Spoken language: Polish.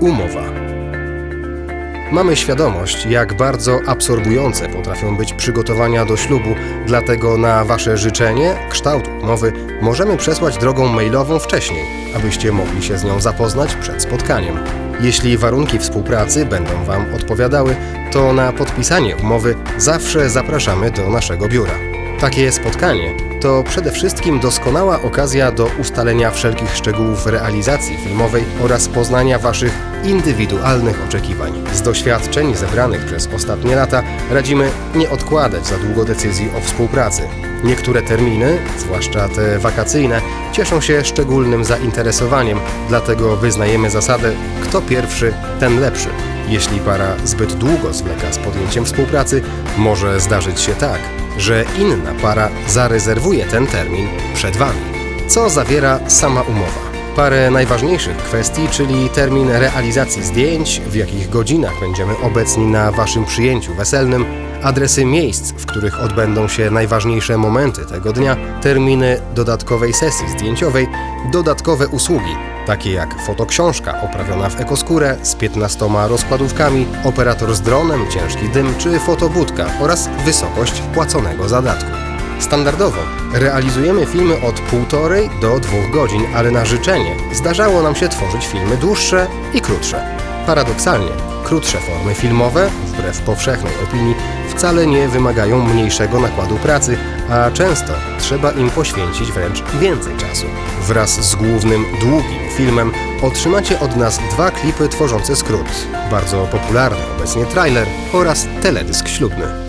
Umowa. Mamy świadomość, jak bardzo absorbujące potrafią być przygotowania do ślubu, dlatego na Wasze życzenie kształt umowy możemy przesłać drogą mailową wcześniej, abyście mogli się z nią zapoznać przed spotkaniem. Jeśli warunki współpracy będą Wam odpowiadały, to na podpisanie umowy zawsze zapraszamy do naszego biura. Takie spotkanie to przede wszystkim doskonała okazja do ustalenia wszelkich szczegółów realizacji filmowej oraz poznania Waszych indywidualnych oczekiwań. Z doświadczeń zebranych przez ostatnie lata radzimy nie odkładać za długo decyzji o współpracy. Niektóre terminy, zwłaszcza te wakacyjne, cieszą się szczególnym zainteresowaniem, dlatego wyznajemy zasadę kto pierwszy, ten lepszy. Jeśli para zbyt długo zwleka z podjęciem współpracy, może zdarzyć się tak, że inna para zarezerwuje ten termin przed Wami. Co zawiera sama umowa? Parę najważniejszych kwestii, czyli termin realizacji zdjęć, w jakich godzinach będziemy obecni na Waszym przyjęciu weselnym, adresy miejsc, w których odbędą się najważniejsze momenty tego dnia, terminy dodatkowej sesji zdjęciowej, dodatkowe usługi, takie jak fotoksiążka oprawiona w ekoskórę z 15 rozkładówkami, operator z dronem, ciężki dym czy fotobudka oraz wysokość płaconego zadatku. Standardowo realizujemy filmy od półtorej do dwóch godzin, ale na życzenie zdarzało nam się tworzyć filmy dłuższe i krótsze. Paradoksalnie, krótsze formy filmowe, wbrew powszechnej opinii, wcale nie wymagają mniejszego nakładu pracy, a często trzeba im poświęcić wręcz więcej czasu. Wraz z głównym, długim filmem otrzymacie od nas dwa klipy tworzące skrót, bardzo popularny obecnie trailer oraz teledysk ślubny.